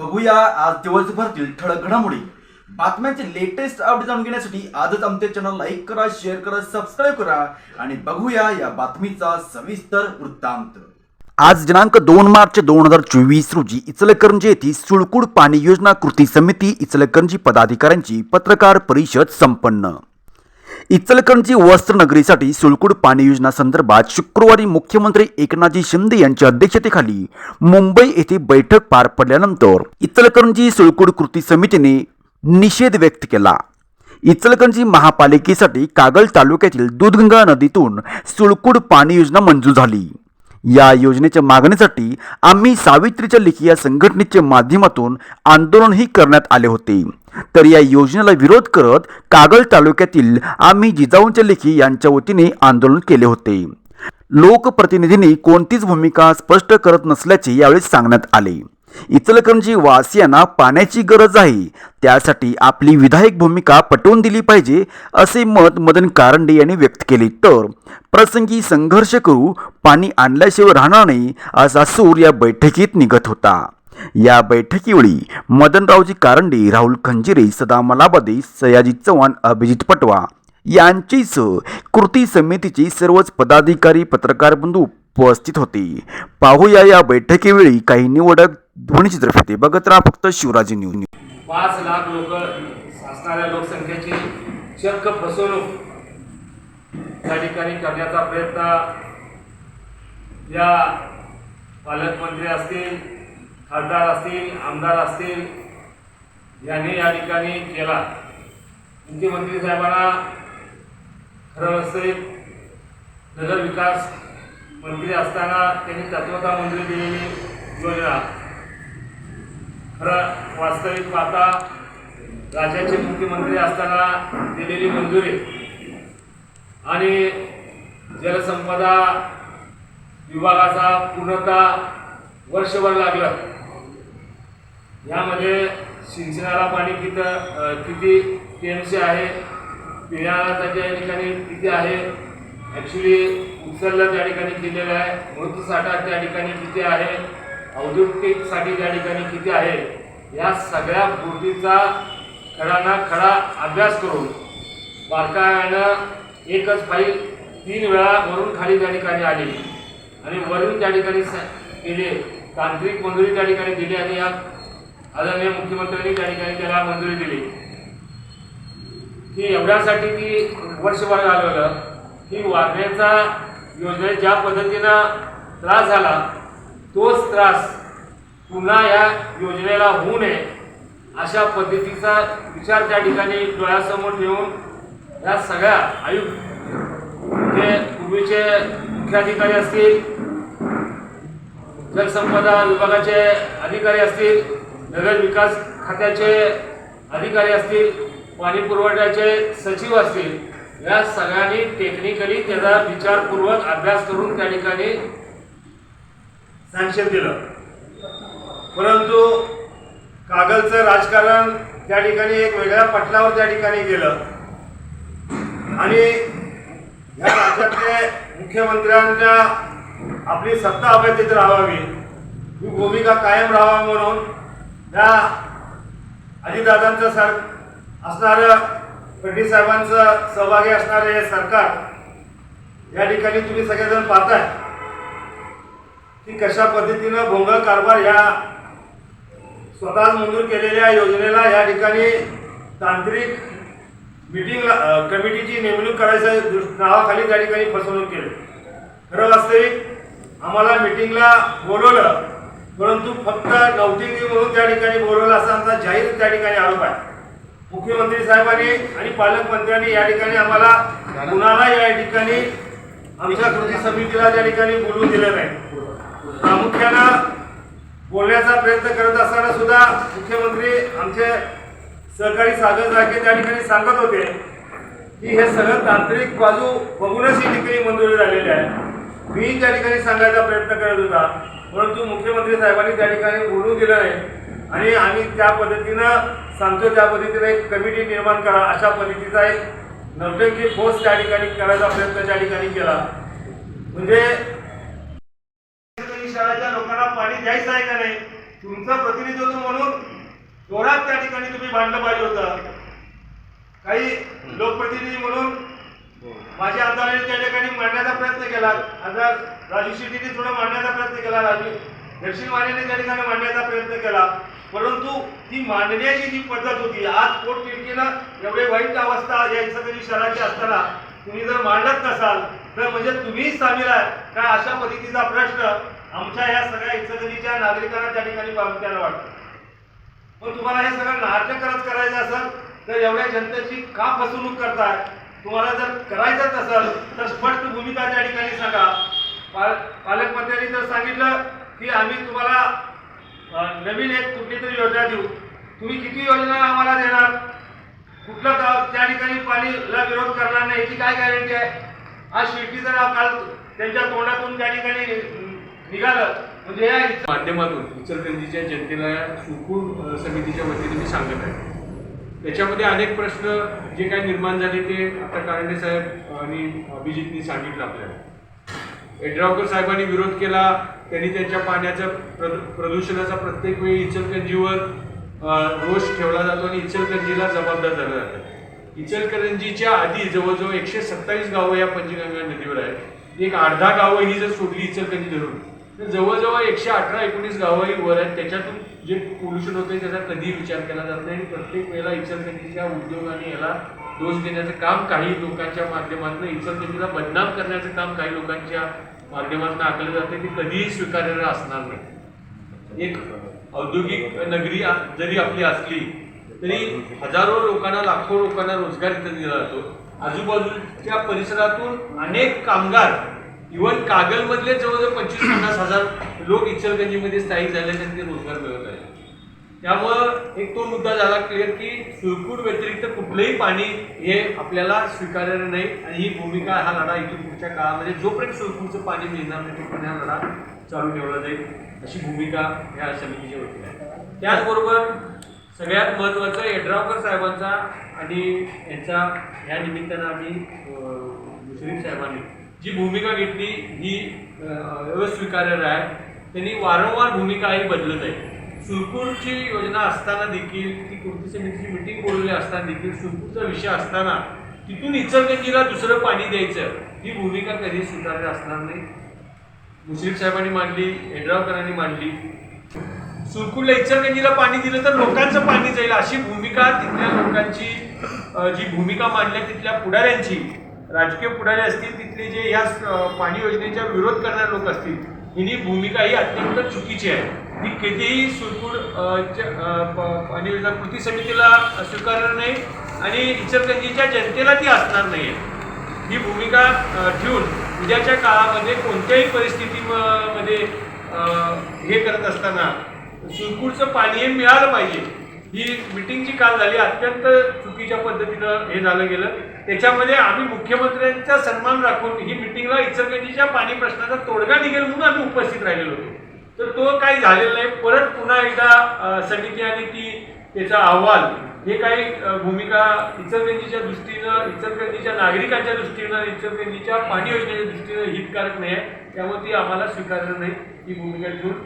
बघूया आज दिवसभरातील ठळक घडामोडी. बातम्यांचे लेटेस्ट अपडेट जाणून घेण्यासाठी आजच आमच्या चॅनल लाईक करा शेअर करा सबस्क्राईब करा आणि बघूया या बातमीचा सविस्तर वृत्तांत. आज दिनांक दोन मार्च दोन हजार चोवीस रोजी इचलकरंजी येथे सुळकुड पाणी योजना कृती समिती इचलकरंजी पदाधिकाऱ्यांची पत्रकार परिषद संपन्न. इचलकरंजी वस्त्रनगरीसाठी सुळकुड पाणी योजना संदर्भात शुक्रवारी मुख्यमंत्री एकनाथजी शिंदे यांच्या अध्यक्षतेखाली मुंबई येथे बैठक पार पडल्यानंतर इचलकरंजी सुळकुड कृती समितीने निषेध व्यक्त केला. इचलकरंजी महापालिकेसाठी कागल तालुक्यातील दूधगंगा नदीतून सुळकुड पाणी योजना मंजूर झाली. या योजनेच्या मागणीसाठी आम्ही सावित्रीच्या लिखिया या संघटनेच्या माध्यमातून आंदोलनही करण्यात आले होते. तर या योजनेला विरोध करत कागल तालुक्यातील आम्ही जिजाऊंच्या लेखी यांच्या वतीने आंदोलन केले होते. लोकप्रतिनिधींनी कोणतीच भूमिका स्पष्ट करत नसल्याचे यावेळी सांगण्यात आले. इचलकरंजी वासियांना पाण्याची गरज आहे. त्यासाठी आपली विधायक भूमिका पटवून दिली पाहिजे असे मत मदन कारंडे यांनी व्यक्त केले. तर प्रसंगी संघर्ष करू पाणी आणल्याशिवाय राहणार नाही असा सूर या बैठकीत निघत होता. या बैठकीवेळी मदनरावजी कारंडे राहुल खंजिरे सदा मलाबदे सयाजी चव्हाण अभिजित पटवा यांचीसह कृती समितीचे सर्वच पदाधिकारी पत्रकार बंधू उपस्थित होते. पाहूया या बैठकीवेळी काही निवडक ध्वनिचित्रफिते बघत राहा फक्त शिवराजी न्यूज. पाच लाख लोक असणाऱ्या लोकसंख्येची चक्क फसवणूक त्या ठिकाणी करण्याचा प्रयत्न या पालकमंत्री असतील खासदार असतील आमदार असतील यांनी या ठिकाणी केला. मुख्यमंत्री साहेबांना खरं असते नगर विकास मंत्री असताना त्यांनी तत्वता मंजुरी दिलेली योजना खरं वास्तविक पाहता राज्याचे मुख्यमंत्री असताना दिलेली मंजुरी आणि जलसंपदा विभागाचा पूर्णतः वर्षभर लागलं. यामध्ये सिंचनाला पाणी किती किती टी एम सी आहे पिण्याला त्याच्या ठिकाणी किती आहे ॲक्च्युली उचललं त्या ठिकाणी दिलेलं आहे मृतसाठा त्या ठिकाणी किती आहे औद्योगिकसाठी त्या ठिकाणी किती आहे या सगळ्या गोष्टीचा खडाना खडा अभ्यास करून बारकाव्यानं एकच फाईल तीन वेळा वरून खाली त्या ठिकाणी आली. आणि वरून त्या ठिकाणी केले तांत्रिक मंजुरी त्या ठिकाणी दिली आणि या आदरणीय मुख्यमंत्र्यांनी त्या ठिकाणी त्याला मंजुरी दिली. की एवढ्यासाठी ती वर्षभर घालवलं की वारण्याचा योजनेत ज्या पद्धतीनं त्रास झाला तोच त्रास पुन्हा या योजनेला होऊ नये अशा पद्धतीचा विचार त्या ठिकाणी डोळ्यासमोर ठेवून या सगळ्या आयुक्त जे पूर्वीचे मुख्याधिकारी असतील जलसंपदा विभागाचे अधिकारी असतील नगर विकास खात्याचे अधिकारी असतील पाणी पुरवठ्याचे सचिव असतील या सगळ्यांनी टेक्निकली त्याचा विचारपूर्वक अभ्यास करून त्या ठिकाणी सँक्शन दिलं. परंतु कागलचं राजकारण त्या ठिकाणी एक वेगळ्या पटलावर त्या ठिकाणी गेलं. आणि या राज्यातले मुख्यमंत्र्यांच्या आपली सत्ता अभ्यतीत राहावी ही भूमिका कायम राहावी म्हणून त्या अजितदादांचं सर असणारं फडणवीस साहेबांचं सहभागी असणारं हे सरकार या ठिकाणी तुम्ही सगळेजण पाहताय की कशा पद्धतीनं भोंगळ कारभार या स्वतः मंजूर केलेल्या योजनेला या ठिकाणी तांत्रिक मिटिंग कमिटीची नेमणूक करायच्या नावाखाली त्या ठिकाणी फसवणूक केली. खरं वास्तविक आम्हाला मिटिंगला बोलवलं परंतु फक्त नौटिंगी म्हणून त्या ठिकाणी बोलवलं असा आमचा जाहीर त्या ठिकाणी आरोप आहे. मुख्यमंत्री साहेबांनी आणि पालकमंत्र्यांनी या ठिकाणी आम्हाला कुणाला या ठिकाणी आमच्या कृती समितीला त्या ठिकाणी बोलवून दिलं नाही. प्रामुख्यानं बोलण्याचा प्रयत्न करत असताना सुद्धा मुख्यमंत्री आमचे सहकारी सागर जागे त्या ठिकाणी सांगत होते की हे सगळं तांत्रिक बाजू बघूनच ही ठिकाणी मंजुरी झालेली आहे. मी त्या ठिकाणी सांगायचा प्रयत्न करत होता. परंतु मुख्यमंत्री साहेबांनी त्या ठिकाणी बोलून दिलं नाही. आणि आम्ही त्या पद्धतीनं सांगतो त्या पद्धतीनं एक कमिटी निर्माण करा अशा पद्धतीचा एक नवटंकी फोर्स त्या ठिकाणी करायचा प्रयत्न त्या ठिकाणी केला. म्हणजे शहराच्या लोकांना पाणी द्यायचं आहे का नाही? तुमचं प्रतिनिधित्व म्हणून थोडा त्या ठिकाणी तुम्ही भांडलं पाहिजे होतं. काही लोकप्रतिनिधी म्हणून माझ्या आमदारांनी त्या ठिकाणी मांडण्याचा प्रयत्न केला. आमदार राजू शेट्टीने थोडा मांडण्याचा प्रयत्न केला राजू दक्षिण मानेने त्या ठिकाणी मांडण्याचा प्रयत्न केला. परंतु ती मांडण्याची जी पद्धत होती आज पोटतिडकीनं एवढे वाईट अवस्था या इचलकरंजी शहराची असताना तुम्ही जर मांडत नसाल तर म्हणजे तुम्हीच सामील आहे का अशा पद्धतीचा प्रश्न आमच्या या सगळ्या इचलकरंजीच्या नागरिकांना त्या ठिकाणी प्रामुख्यानं वाटतं. पण तुम्हाला हे सगळं नाट्य करत करायचं असेल तर एवढ्या जनतेची का फसवणूक करताय? तुम्हाला जर करायचंच असेल तर स्पष्ट भूमिका त्या ठिकाणी सांगा. पाल पालकमंत्र्यांनी जर सांगितलं की आम्ही तुम्हाला नवीन एक कुठली तरी योजना देऊ. तुम्ही किती योजना आम्हाला देणार? कुठलं गाव त्या ठिकाणी पाणीला विरोध करणार नाही? याची काय गॅरंटी आहे? आज शेवटी जर काल त्यांच्या तोंडातून त्या ठिकाणी निघालं म्हणजे या माध्यमातून इचलकरंजीच्या जनतेला सुकून समितीच्या वतीने मी सांगत आहे. त्याच्यामध्ये अनेक प्रश्न जे काही निर्माण झाले ते आता कारंडे साहेब आणि अभिजितनी सांगितलं आपल्याला. यड्रावकर साहेबांनी विरोध केला त्यांनी त्यांच्या पाण्याच्या प्रदू- प्रदूषणाचा प्रत्येक वेळी इचलकरंजीवर रोष ठेवला जातो आणि इचलकरंजीला जबाबदार धरलं जातं. इचलकरंजीच्या आधी जवळजवळ एकशे सत्तावीस गावं या पंचगंगा नदीवर आहेत. एक अर्धा गावं ही जर सोडली इचलकरंजी धरून तर जवळजवळ एकशे अठरा एकोणीस गावंही वर आहेत. त्याच्यातून जे पोल्युशन होते त्याचा कधी विचार केला जात नाही. आणि प्रत्येक वेळेला इचलकरंजीच्या उद्योगाने याला दोष देण्याचं काम काही लोकांच्या माध्यमातून इचलकरंजीला बदनाम करण्याचं काम काही लोकांच्या माध्यमातून आखलं जाते ते कधीही स्वीकार्य असणार नाही. एक औद्योगिक नगरी जरी आपली असली तरी हजारो लोकांना लाखो लोकांना रोजगार इथं दिला जातो. आजूबाजूच्या परिसरातून अनेक कामगार इव्हन कागलमधले जवळजवळ पंचवीस पन्नास हजार लोक इचलगंजीमध्ये स्थायिक झाले आणि ते रोजगार मिळवत आहेत त्यामुळं एक तो मुद्दा झाला क्लिअर की सुरकूट व्यतिरिक्त कुठलंही पाणी हे आपल्याला स्वीकारलेलं नाही आणि ही भूमिका हा लढा इथून पुढच्या काळामध्ये जोपर्यंत सुरकूटचं पाणी मिळणार नाही तोपर्यंत हा लढा चालू ठेवला जाईल अशी भूमिका ह्या समितीच्या वतीने आहे. त्याचबरोबर सगळ्यात महत्त्वाचं यड्रावकर साहेबांचा आणि यांचा या निमित्तानं आम्ही मुश्रीफ साहेबांनी जी भूमिका घेतली ही अस्वीकार्य आहे त्यांनी वारंवार भूमिका ही बदलत आहे. सुरपूरची योजना असताना देखील ती कृती समितीची मिटिंग बोलवली असताना देखील सुरपूरचा विषय असताना तिथून इचलकंजीला दुसरं पाणी द्यायचं ही भूमिका कधी स्वीकार्य असणार नाही. मुश्रीफ साहेबांनी मांडली यड्रावकरांनी मांडली. सुरकुलला इचलकंजीला पाणी दिलं तर लोकांचं पाणी जाईल अशी भूमिका तिथल्या लोकांची जी भूमिका मांडल्या तिथल्या पुढाऱ्यांची राजकीय पुढारी असतील तिथले जे या पाणी योजनेचा विरोध करणारे लोक असतील हिनी भूमिका ही अत्यंत चुकीची आहे. ती कधीही सुरपूर पाणी योजना कृती समितीला स्वीकारणार नाही आणि इचलकरंजीच्या जनतेला ती असणार नाही. ही भूमिका ठेवून उद्याच्या काळामध्ये कोणत्याही परिस्थितीमध्ये हे करत असताना सुरपूरचं पाणी हे मिळालं पाहिजे. ही मिटिंग जी काल झाली अत्यंत चुकीच्या पद्धतीनं हे झालं गेलं. त्याच्यामध्ये आम्ही मुख्यमंत्र्यांचा सन्मान राखून ही मिटिंगला इचलकरंजीच्या पाणी प्रश्नाचा तोडगा निघेल म्हणून आम्ही उपस्थित राहिलेलो होतो. तर तो काही झालेला नाही. परत पुन्हा एकदा समिती आणि ती त्याचा अहवाल हे काही भूमिका इचलकरंजीच्या दृष्टीनं इचलकरंजीच्या नागरिकांच्या दृष्टीनं इचलकरंजीच्या पाणी योजनेच्या दृष्टीनं हितकारक नाही आहे. त्यामुळे ती आम्हाला स्वीकारलं नाही ही भूमिका ठेवून